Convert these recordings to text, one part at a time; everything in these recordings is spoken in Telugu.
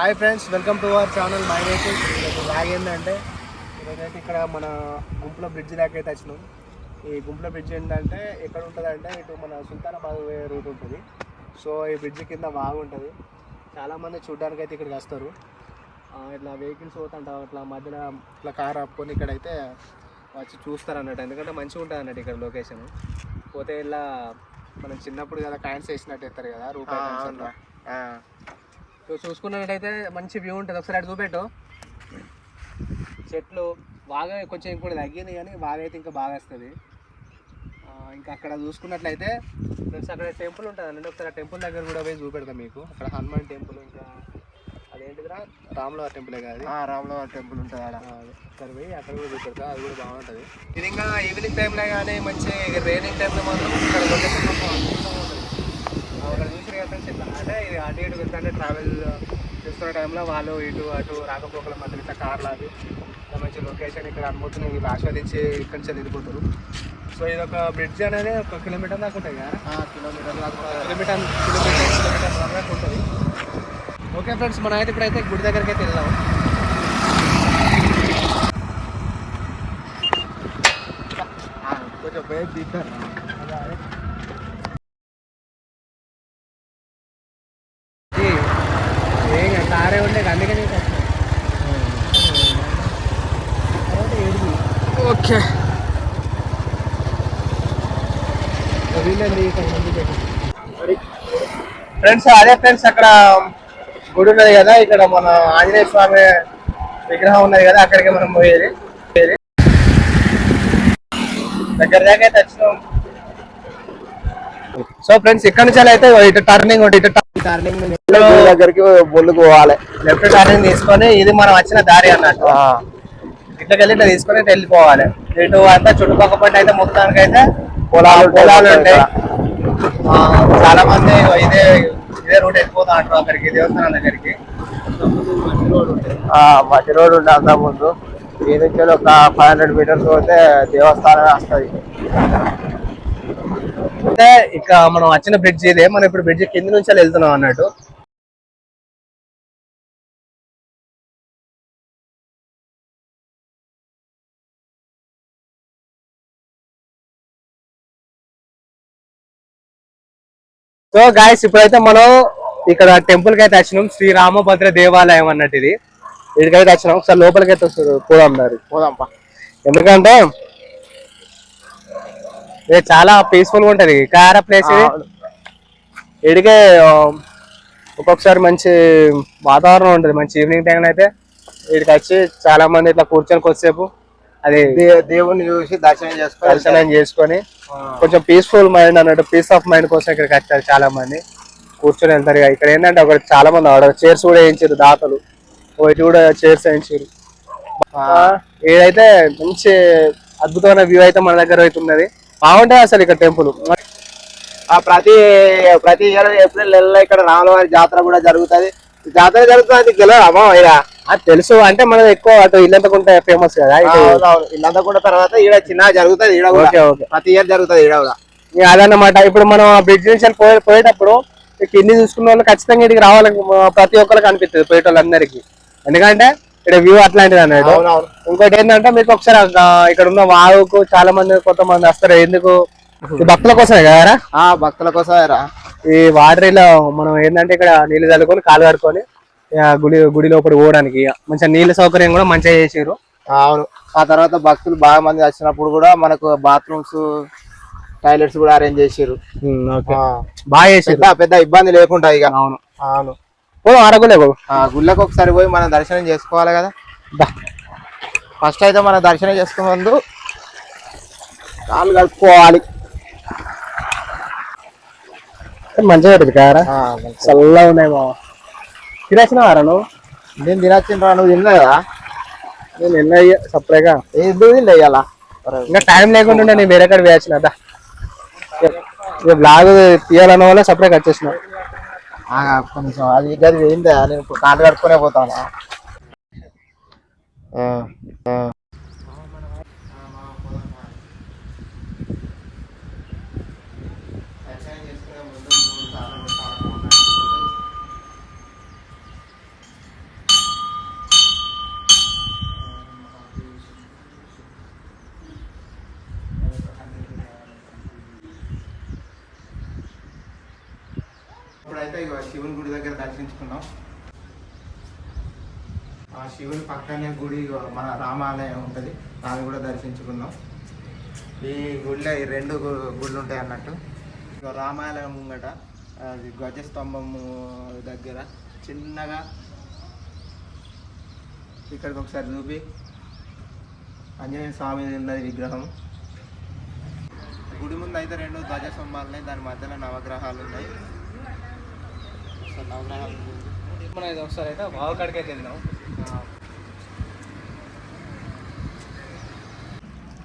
Hi friends welcome to our channel my vehicles ఈరోజు బ్లాగ్ ఏంటంటే ఈరోజైతే ఇక్కడ మన గుంపుల బ్రిడ్జ్ దాకా అయితే వచ్చినాం. ఈ గుంపుల బ్రిడ్జ్ ఏంటంటే ఎక్కడ ఉంటుంది అంటే ఇటు మన సుల్తానాబాద్ పోయే రూట్ ఉంటుంది. సో ఈ బ్రిడ్జ్ కింద బాగుంటుంది చాలామంది చూడడానికి అయితే ఇక్కడికి వస్తారు. ఇట్లా వెహికల్స్ పోతుంటా ఇట్లా మధ్యలో ఇట్లా కార్ ఆపుకొని ఇక్కడైతే వచ్చి చూస్తారు అన్నట్టు. ఎందుకంటే మంచిగా ఉంటుంది అన్నట్టు ఇక్కడ లొకేషన్. పోతే ఇలా మనం చిన్నప్పుడు కదా కాయిన్స్ వేసినట్టు ఎత్తారు కదా రూపాయి అట్లా. చూసుకున్నట్టయితే మంచి వ్యూ ఉంటుంది. ఒకసారి అటు చూపెట్టు. చెట్లు బాగా కొంచెం ఇంకోటి తగ్గింది కానీ బాగా అయితే ఇంకా బాగా వస్తుంది. ఇంకా అక్కడ చూసుకున్నట్లయితే ఫ్రెండ్స్ అక్కడ టెంపుల్ ఉంటుంది అండి ఒకసారి ఆ టెంపుల్ దగ్గర కూడా పోయి చూపెడతాం మీకు. అక్కడ హనుమాన్ టెంపుల్ ఇంకా అదేంటిదిరా? రాములవారి టెంపులే కాదు రాములవారి టెంపుల్ ఉంటుంది ఆడ. ఒకసారి పోయి అక్కడ కూడా చూపెడతా. అది కూడా బాగుంటుంది. ఇది ఇంకా ఈవినింగ్ టైంలో కానీ మంచి రైనింగ్ టైంలో మాత్రం ఇక్కడ అక్కడ చూసిన కదా ఇది అటు ఇటు వెళ్తుంటే ట్రావెల్ చేస్తున్న టైంలో వాళ్ళు ఇటు అటు రాకపోకల మధ్య ఇట్లా కార్లు అది మంచి లొకేషన్ ఇక్కడ అనుమతిని వీళ్ళు ఆస్వాదించి ఇక్కడి నుంచి వెళ్ళిపోతారు. సో ఇది ఒక బ్రిడ్జ్ అనేది ఒక కిలోమీటర్ దాకా ఉంటుంది కదా? కిలోమీటర్ దాకా కిలోమీటర్ కిలోమీటర్ కిలోమీటర్ దాకా ఉంటుంది ఓకే ఫ్రెండ్స్ మనం అయితే ఇప్పుడైతే గుడి దగ్గరికి అయితే వెళ్దాం కొంచెం పేరు తీస్తారు ఏం కారే ఉండే అందుకనే ఓకే. ఫ్రెండ్స్ అదే ఫ్రెండ్స్ అక్కడ గుడి ఉన్నది కదా ఇక్కడ మన ఆంజనేయ స్వామి విగ్రహం ఉన్నది కదా అక్కడికి మనం పోయేది. దగ్గర దాకా అయితే వచ్చినాం. సో ఫ్రెండ్స్ ఇక్కడ నుంచి అయితే ఇటు టర్నింగ్ ఉంటుంది ఇటు టర్నింగ్ దగ్గరికి బొల్లుకు పోవాలి. లెఫ్ట్ టర్నింగ్ తీసుకొని ఇది మనం వచ్చిన దారి అన్నట్టు. ఇట్లకి వెళ్ళి ఇట్లా తీసుకొని వెళ్ళిపోవాలి. ఇటు అంతా చుట్టుపక్కల అయితే మొత్తానికి అయితే పొలాలు పొలాలు ఉంటాయి. చాలా మంది ఇదే ఇదే రూట్ వెళ్ళిపోతా అంటారు అక్కడికి దేవస్థానం దగ్గరికి. మధ్య రోడ్ ఉండే అంత ముందు ఈ నుంచి ఒక ఫైవ్ హండ్రెడ్ మీటర్స్ పోతే దేవస్థానమే వస్తుంది. అంటే ఇక మనం వచ్చిన బ్రిడ్జ్ ఇదే. మనం ఇప్పుడు బ్రిడ్జ్ కింద నుంచి వెళ్తున్నాం అన్నట్టు. సో గాయస్ ఇప్పుడైతే మనం ఇక్కడ టెంపుల్కి అయితే వచ్చినాం. శ్రీ రామభద్ర దేవాలయం అన్నట్టు ఇది. ఇక్కడికైతే వచ్చినాం. ఒకసారి లోపలికి అయితే వస్తారు. పోదాం మరి. పోదాంపా. ఎందుకంటే ఇది చాలా పీస్ఫుల్గా ఉంటది. కార ప్లేస్ ఇది. ఇడికే ఒక్కొక్కసారి మంచి వాతావరణం ఉంటది. మంచి ఈవినింగ్ టైం అయితే ఇక్కడికి వచ్చి చాలా మంది ఇట్లా కూర్చొని కొద్దిసేపు అది దే- దేవుణ్ణి చూసి దర్శనం చేసుకోవాలి దర్శనం చేసుకొని కొంచెం పీస్ఫుల్ మైండ్ అన్నట్టు పీస్ ఆఫ్ మైండ్ కోసం ఇక్కడికి వచ్చారు చాలా మంది కూర్చొని వెళ్తారు ఇక. ఇక్కడ ఏంటంటే ఒక చాలా మంది ఆర్డర్ చైర్స్ కూడా వేయించారు దాతలు. ఒకటి కూడా చైర్స్ వేయించారు. ఏదైతే మంచి అద్భుతమైన వ్యూ అయితే మన దగ్గర అయితే ఉన్నది. బాగుంటుంది అసలు ఇక్కడ టెంపుల్ ఆ ప్రతి ప్రతి ఇయర్ ఏప్రిల్ నెలలో ఇక్కడ రాములవారి జాతర కూడా జరుగుతుంది. జాతర జరుగుతుంది తెలియదు అమ్మా ఇక తెలుసు అంటే మనం ఎక్కువ అటు ఇల్లంతకుంటే ఫేమస్ కదా ఇటు ఇల్లంతా కూడా తర్వాత ఈడ చిన్న జరుగుతుంది ఈడ ప్రతి ఇయర్ జరుగుతుంది ఈడ కూడా. అదన్నమాట. ఇప్పుడు మనం బ్రిడ్జ్ నుంచి పోయే పోయేటప్పుడు కింది చూసుకున్న వాళ్ళు ఖచ్చితంగా ఇక్కడికి రావాలి ప్రతి ఒక్కరికి అనిపిస్తుంది పోయేటోళ్ళందరికీ. ఎందుకంటే ఇక్కడ వ్యూ అట్లాంటిది అవునవును. ఇంకోటి ఏంటంటే మీకు ఒకసారి ఇక్కడ ఉన్న వాగుకు చాలా మంది కొంతమంది వస్తారు. ఎందుకు? భక్తుల కోసమే కదరా ఆ భక్తుల కోసమే రా. ఈ వాటర్ ఇలా మనం ఏంటంటే ఇక్కడ నీళ్ళు చల్లుకొని కాలు కడుకొని గుడి గుడి లోపల పోవడానికి. మంచిగా నీళ్ళ సౌకర్యం కూడా మంచిగా చేసారు అవును. ఆ తర్వాత భక్తులు బాగా మంది వచ్చినప్పుడు కూడా మనకు బాత్రూమ్స్ టాయిలెట్స్ కూడా అరేంజ్ చేసారు బాగా చేసారు పెద్ద ఇబ్బంది లేకుండా ఇక. అవును. అవును. ఓ అరగులే బాబు గుళ్ళకి ఒకసారి పోయి మనం దర్శనం చేసుకోవాలి కదా. ఫస్ట్ అయితే మనం దర్శనం చేసుకునే ముందు కాళ్ళు కలుపుకోవాలి. మంచిగా పెట్టింది కారా? చల్లగా ఉన్నాయి బావ తినేసిన వారా నువ్వు? నేను తినొచ్చిన రా నువ్వు తిన్నా కదా నేను ఎన్న సపరేగా ఎందుకు తిండే ఇవాళ ఇంకా టైం లేకుండా నేను వేరే కాడ అదా ఇక బ్లాగ్ తీయాలన్న వల్ల సపరేట్ వచ్చేసిన ఆ, కొంచెం అది గది వేయిందా నేను ఇప్పుడు కాళ్ళు కట్టుకునే పోతాను ఆ, ఆ. అయితే ఇక శివుని గుడి దగ్గర దర్శించుకున్నాం. ఆ శివుని పక్కనే గుడి మన రామాలయం ఉంటుంది. దాన్ని కూడా దర్శించుకున్నాం. ఈ గుడిలో ఈ రెండు గుళ్ళు ఉంటాయి అన్నట్టు రామాలయం ముంగట అది ధ్వజస్తంభము దగ్గర చిన్నగా ఇక్కడికి ఒకసారి చూపి. ఆంజనేయ స్వామి ఉన్నది విగ్రహం. గుడి ముందు అయితే రెండు ధ్వజస్తంభాలు ఉన్నాయి దాని మధ్యలో నవగ్రహాలు ఉన్నాయి మనం ఇది ఒకసారి అయితే వాగు కాడికి అయితే వెళ్ళినాం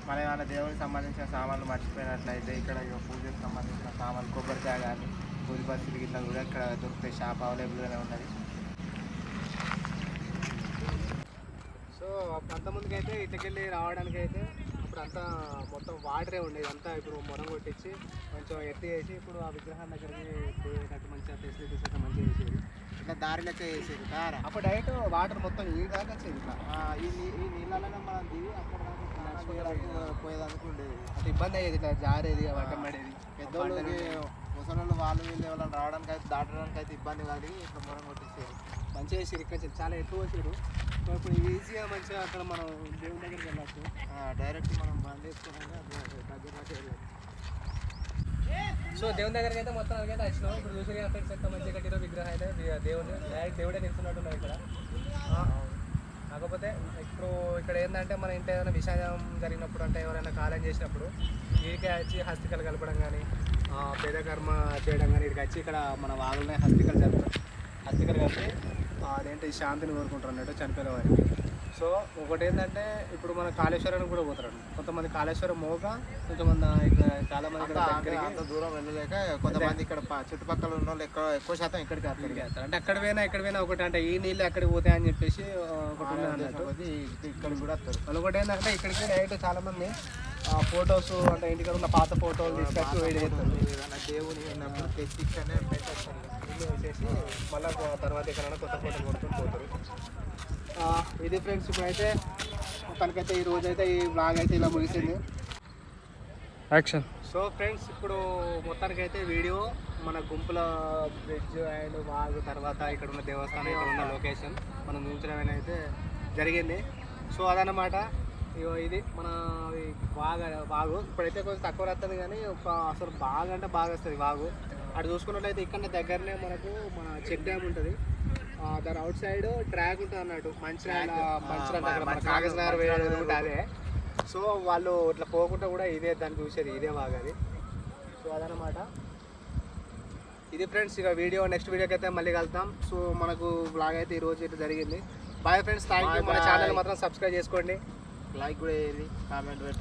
మన ఏమైనా దేవునికి సంబంధించిన సామాన్లు మర్చిపోయినట్లయితే ఇక్కడ ఇక పూజకు సంబంధించిన సామాన్లు కొబ్బరికాయ కానీ పూజ పరిస్థితి గిట్ల కూడా ఇక్కడ దొరుకుతాయి. షాప్ అవైలబుల్గానే ఉన్నది. సో అంత ముందుకైతే ఇట్లకెళ్ళి రావడానికి అయితే ఇప్పుడు అంతా మొత్తం వాటరే ఉండేది. అంతా ఇప్పుడు మొరం కొట్టించి కొంచెం ఎత్తి చేసి ఇప్పుడు ఆ విగ్రహం దగ్గరికి పోయేటట్టు మంచిగా ఫెసిలిటీస్ అయితే మంచిగా చేసేది. ఇట్లా దారి లెక్క చేసేది. కారా అప్పుడు డైరెక్ట్ వాటర్ మొత్తం ఈ దాకా వచ్చేది ఇట్లా. ఈ నీ ఈ నీళ్ళలోనే మనం దిగి అక్కడ పోయేదానికి ఉండేది. అంటే ఇబ్బంది అయ్యేది ఇట్లా జారేది అడ్డం పడేది. పెద్దోళ్ళకి ముసలోళ్ళు వాళ్ళు వీళ్ళు ఎవరైనా రావడానికి అయితే దాటడానికి అయితే ఇబ్బంది కాదు. ఇట్లా మొరం కొట్టించేది మంచిగా వేసారు ఇక్కడ. చాలా ఎక్కువ వేసారు సో ఇప్పుడు ఈజీగా మంచిగా అక్కడ మనం దేవుని దగ్గరికి వెళ్ళచ్చు. డైరెక్ట్ మనం బండి దగ్గర సో దేవుని దగ్గరికి అయితే మొత్తం అయితే వచ్చినాం. ఇప్పుడు చూసి ఫ్రెండ్స్ ఎంత మంచిగా కట్టిన విగ్రహం అయితే దేవుని డైరెక్ట్ దేవుడే నిలుస్తున్నట్టున్నారు ఇక్కడ. ఆ, కాకపోతే ఇప్పుడు ఇక్కడ ఏంటంటే మన ఇంట్లో ఏదైనా విషయం జరిగినప్పుడు అంటే ఎవరైనా కాలం చేసినప్పుడు వీడికి వచ్చి హస్తికలు కలపడం కానీ పేద కర్మ చేయడం కానీ ఇక్కడికి వచ్చి ఇక్కడ మన వాగులనే హస్తికలు జరుపుతారు హస్తికలు కలిపి అదేంటి శాంతిని కోరుకుంటారు అన్నట్టు చనిపోయిన వారికి సో ఒకటి ఏంటంటే ఇప్పుడు మన కాళేశ్వరానికి కూడా పోతారు కొంతమంది కాళేశ్వరం మోక కొంతమంది ఇక్కడ చాలా మంది ఇక్కడ అంత దూరం వెళ్ళలేక కొంతమంది ఇక్కడ చుట్టుపక్కల ఉన్న వాళ్ళు ఎక్కువ ఎక్కువ శాతం ఇక్కడికి తిరిగి వెళ్తారు. అంటే అక్కడ పోయినా ఇక్కడ పోయినా ఒకటి అంటే ఈ నీళ్ళు అక్కడికి పోతాయి అని చెప్పేసి ఒకటి ఉన్నది ఇక్కడికి కూడా వస్తారు. వాళ్ళు ఒకటి ఏంటంటే ఇక్కడికి డైరెక్ట్ చాలా మంది ఫొటోస్ అంటే ఇంటికి ఉన్న పాత ఫోటోలు తీసుకొచ్చి వేడి చేస్తారు. దేవుని తెచ్చి ఇక్కడనే పెట్టేస్తారు. వేసేసి మళ్ళీ తర్వాత ఎక్కడైనా కొత్త ఫోటోలు కొట్టుకొని పోతారు. ఆ, ఇది ఫ్రెండ్స్ ఇప్పుడైతే మొత్తానికైతే ఈ రోజు అయితే ఈ బ్లాగ్ అయితే ఇలా ముగిసింది. యాక్షన్ సో ఫ్రెండ్స్ ఇప్పుడు మొత్తానికైతే వీడియో మన గుంపుల బ్రిడ్జ్ అండ్ వాగు తర్వాత ఇక్కడ ఉన్న దేవస్థానం ఇక్కడ ఉన్న లొకేషన్ మనం చూపించడం అయితే జరిగింది. సో అదన్నమాట. ఇగో ఇది మన వాగు వాగు. ఇప్పుడైతే కొంచెం తక్కువ వస్తుంది కానీ ఒక అసలు బాగా అంటే బాగా వస్తుంది వాగు. అటు చూసుకున్నట్లయితే ఇక్కడ దగ్గరనే మనకు మన చెక్ డ్యామ్ ఉంటుంది. దాని అవుట్ సైడ్ ట్రాక్ ఉంటుంది అన్నట్టు. మంచిర్యాల మంచిర్యాల కాగజ్ నగర్ అదే. సో వాళ్ళు ఇట్లా పోకుండా కూడా ఇదే దాన్ని చూసేది ఇదే బాగా అది. సో అదనమాట ఇది ఫ్రెండ్స్ ఇక వీడియో. నెక్స్ట్ వీడియోకి అయితే మళ్ళీ కలుద్దాం. సో మనకు బ్లాగ్ అయితే ఈ రోజు అయితే జరిగింది. బాయ్ ఫ్రెండ్స్ థ్యాంక్ యూ మన. ఛానల్ మాత్రం సబ్స్క్రైబ్ చేసుకోండి. లైక్ కూడా వేయండి కామెంట్ పెట్టండి.